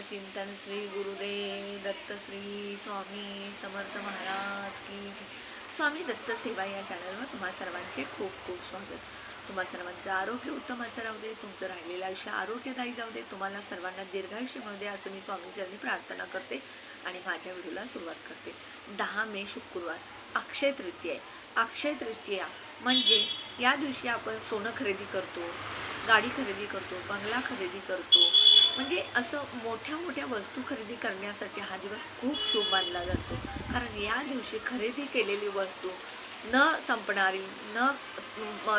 चिंतन श्री गुरुदेव दत्त श्री स्वामी समर्थ महाराज की स्वामी दत्त सेवा या चॅनलवर तुम्हा सर्वांचे खूप खूप स्वागत. तुम्हा सर्वांचं आरोग्य असं राहू दे तुमचं राहिलेलं आयुष्य आरोग्यदायी जाऊ दे तुम्हाला सर्वांना दीर्घायुष्य मिळू दे असं मी स्वामींचरणी प्रार्थना करते आणि माझ्या व्हिडिओला सुरुवात करते. दहा मे शुक्रवार अक्षय तृतीय अक्षय तृतीया म्हणजे या दिवशी आपण सोनं खरेदी करतो. गाडी खरेदी करतो बंगला खरेदी करतो. म्हणजे असं मोठ्या मोठ्या वस्तू खरेदी करण्यासाठी हा दिवस खूप शुभ मानला जातो. कारण या दिवशी खरेदी केलेली वस्तू न संपणारी न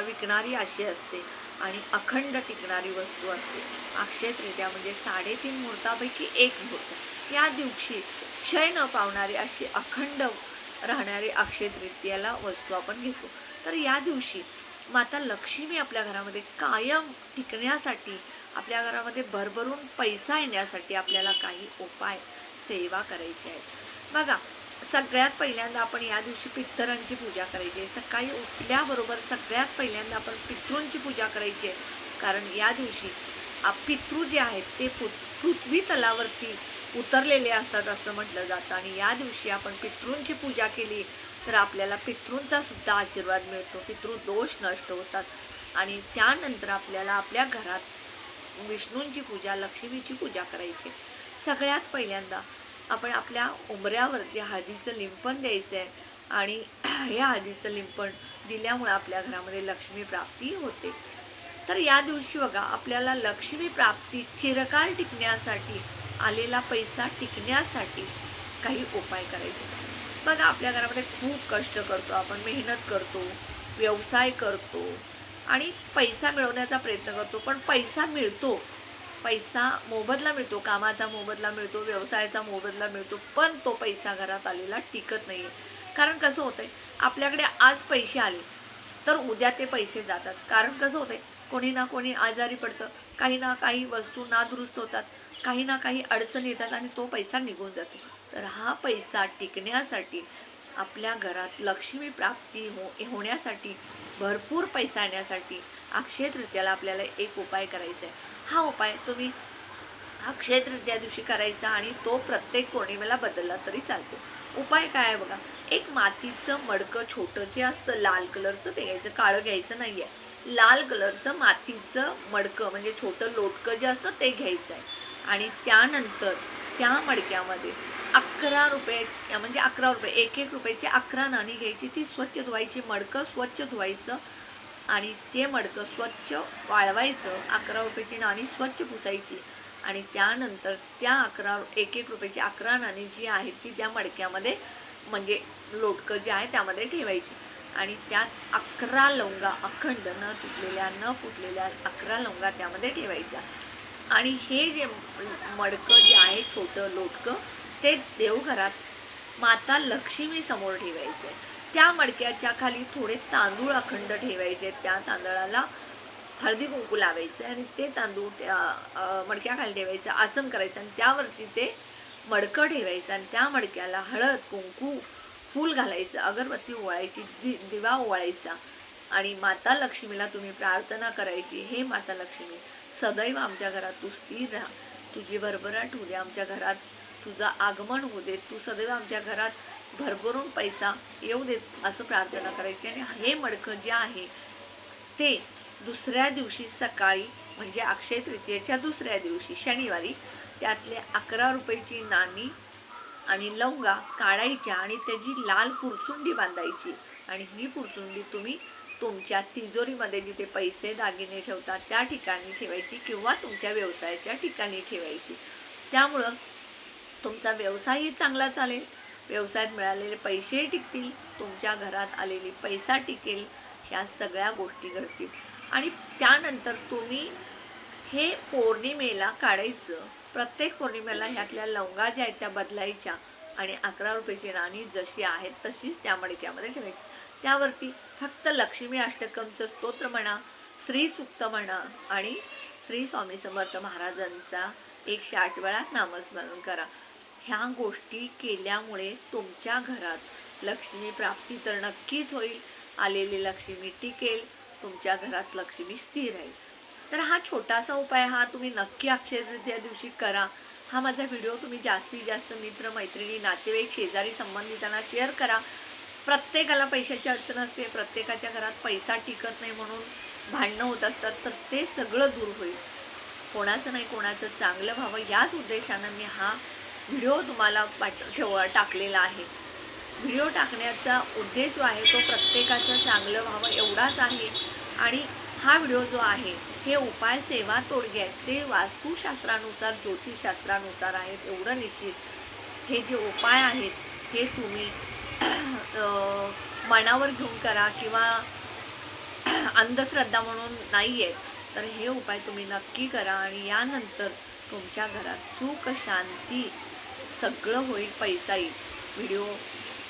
विकणारी अशी असते आणि अखंड टिकणारी वस्तू असते. अक्षय तृतीया म्हणजे साडेतीन मुहूर्तापैकी एक मुहूर्त. या दिवशी क्षय न पावणारी अशी अखंड राहणारी अक्षय तृतीयाला वस्तू आपण घेतो. तर या दिवशी माता लक्ष्मी आपल्या घरामध्ये कायम टिकण्यासाठी आपल्या घरामध्ये भरभरून पैसा येण्यासाठी आपल्याला काही उपाय सेवा करायची आहेत. बघा सगळ्यात पहिल्यांदा आपण या दिवशी पित्तरांची पूजा करायची आहे. सकाळी उठल्याबरोबर सगळ्यात पहिल्यांदा आपण पितृंची पूजा करायची आहे. कारण या दिवशी आप पितृ जे आहेत ते पृथ्वी तलावरती उतरलेले असतात असं म्हटलं जातं. आणि या दिवशी आपण पितृंची पूजा केली तर आपल्याला पितृंचा सुद्धा आशीर्वाद मिळतो. पितृ दोष नष्ट होतात. आणि त्यानंतर आपल्याला आपल्या घरात विष्णूंची पूजा लक्ष्मीची पूजा करायची. सगळ्यात पहिल्यांदा आपण आपल्या उंबऱ्यावरती हळदीचं लिंपण द्यायचं आहे आणि हे हळदीचं लिंपण दिल्यामुळे आपल्या घरामध्ये लक्ष्मी प्राप्ती होते. तर या दिवशी बघा आपल्याला लक्ष्मी प्राप्ती चिरकाल टिकण्यासाठी आलेला पैसा टिकण्यासाठी काही उपाय करायचे. बघा आपल्या घरामध्ये खूप कष्ट करतो आपण मेहनत करतो व्यवसाय करतो आणि पैसा मिळवण्याचा प्रयत्न करतो. पण पैसा मिळतो. पैसा मोबदला मिळतो कामाचा मोबदला मिळतो व्यवसायाचा मोबदला मिळतो पण तो पैसा घरात आलेला टिकत नाही आहे कारण कसं होतं आहे आपल्याकडे आज पैसे आले तर उद्या ते पैसे जातात. कारण कसं होतं आहे कोणी ना कोणी आजारी पडतं. काही ना काही वस्तू नादुरुस्त होतात. काही ना काही अडचण येतात आणि तो पैसा निघून जातो. तर हा पैसा टिकण्यासाठी आपल्या घरात लक्ष्मी प्राप्ती हो होण्यासाठी भरपूर पैसा येण्यासाठी अक्षय तृतीयाला आपल्याला एक उपाय करायचा आहे. हा उपाय तुम्ही अक्षयतृतीया दिवशी करायचा आणि तो प्रत्येक पौर्णिमेला बदलला तरी चालतो. उपाय काय आहे बघा एक मातीचं मडकं छोटं जे असतं लाल कलरचं ते घ्यायचं काळं घ्यायचं नाही आहे लाल कलरचं मातीचं मडकं म्हणजे छोटं लोटकं जे असतं ते घ्यायचं आहे. आणि त्यानंतर त्या मडक्यामध्ये अकरा रुपयाची म्हणजे अकरा रुपये एक एक रुपयाची अकरा नाणी घ्यायची. ती स्वच्छ धुवायची मडकं स्वच्छ धुवायचं आणि ते मडकं स्वच्छ वाळवायचं. अकरा रुपयाची नाणी स्वच्छ पुसायची आणि त्यानंतर त्या अकरा एक एक रुपयाची अकरा नाणी जी आहेत ती त्या मडक्यामध्ये म्हणजे लोटकं जे आहे त्यामध्ये ठेवायची. आणि त्यात अकरा लवंगा अखंड न तुटलेल्या न फुटलेल्या अकरा लवंगा त्यामध्ये ठेवायच्या. आणि हे जे मडकं जे आहे छोटं लोटकं ते देवघरात माता लक्ष्मी समोर ठेवायचं. त्या मडक्याच्या खाली थोडे तांदूळ अखंड ठेवायचे. त्या तांदळाला हळदी कुंकू लावायचं आणि ते तांदूळ त्या मडक्याखाली ठेवायचं आसन करायचं आणि त्यावरती ते मडकं ठेवायचं आणि त्या मडक्याला हळद कुंकू फूल घालायचं अगरबत्ती ओवाळायची दि दिवा ओवाळायचा. आणि माता लक्ष्मीला तुम्ही प्रार्थना करायची हे माता लक्ष्मी सदैव आमच्या घरात तू स्थिर राहा. तुझी भरभराट होऊ दे आमच्या घरात. तुझं आगमन होऊ दे. तू सदैव आमच्या घरात भरभरून पैसा येऊ देत असं प्रार्थना करायची. आणि हे मडकं जे आहे ते दुसऱ्या दिवशी सकाळी म्हणजे अक्षय तृतीयेच्या दुसऱ्या दिवशी शनिवारी त्यातले अकरा रुपयाची नाणी आणि लवंगा काढायच्या आणि त्याची लाल पुरचुंडी बांधायची. आणि ही पुरचुंडी तुम्ही तुमच्या तिजोरीमध्ये जिथे पैसे दागिने ठेवतात त्या ठिकाणी ठेवायची किंवा तुमच्या व्यवसायाच्या ठिकाणी ठेवायची. त्यामुळं तुमचा व्यवसायही चांगला चालेल. व्यवसायात मिळालेले पैसेही टिकतील. तुमच्या घरात आलेली पैसा टिकेल. ह्या सगळ्या गोष्टी घडतील. आणि त्यानंतर तुम्ही हे पौर्णिमेला काढायचं. प्रत्येक पौर्णिमेला ह्यातल्या लवंगा ज्या आहेत त्या बदलायच्या आणि अकरा रुपयाची नाणी जशी आहेत तशीच त्या मडक्यामध्ये ठेवायची. त्यावरती फक्त लक्ष्मी अष्टकमचं स्तोत्र म्हणा श्री सुक्त म्हणा आणि श्री स्वामी समर्थ महाराजांचा एकशे आठ वेळा नामस्मरण करा. ह्या गोष्टी केल्यामुळे तुमच्या घरात लक्ष्मी प्राप्ती तर नक्कीच होईल. आलेली लक्ष्मी टिकेल तुमच्या घरात लक्ष्मी स्थिर राहील. तर हा छोटासा उपाय हा तुम्ही नक्की अक्षयतृतीया दिवशी करा. हा माझा व्हिडिओ तुम्ही जास्तीत जास्त मित्र मैत्रिणी नातेवाईक शेजारी संबंधितांना शेअर करा. प्रत्येकाला पैशाची अडचण असते प्रत्येकाच्या घरात पैसा टिकत नाही म्हणून भांडणं होत असतात तर ते सगळं दूर होईल. कोणाचं नाही कोणाचं चांगलं व्हावं याच उद्देशानं मी हा व्हिडिओ तुम्हाला पाठ ठेव टाकलेला आहे. व्हिडिओ टाकण्याचा उद्देश जो आहे तो प्रत्येकाचं चांगलं व्हावं एवढाच आहे. आणि हा व्हिडिओ जो आहे हे उपाय सेवा तोडगे आहेत. ते वास्तुशास्त्रानुसार ज्योतिषशास्त्रानुसार आहेत एवढं निश्चित. हे जे उपाय आहेत हे तुम्ही मनावर घेऊन करा किंवा अंधश्रद्धा म्हणून नाही आहेत. तर हे उपाय तुम्ही नक्की करा आणि यानंतर तुमच्या घरात सुख शांती सगळं होईल पैसा येईल. व्हिडिओ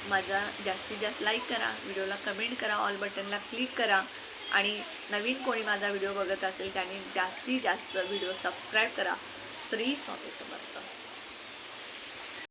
माझा जास्तीत जास्त लाईक करा व्हिडिओला कमेंट करा ऑल बटनला क्लिक करा आणि नवीन कोणी माझा व्हिडिओ बघत असेल त्याने जास्तीत जास्त व्हिडिओ सबस्क्राईब करा. श्री स्वामी समर्थ.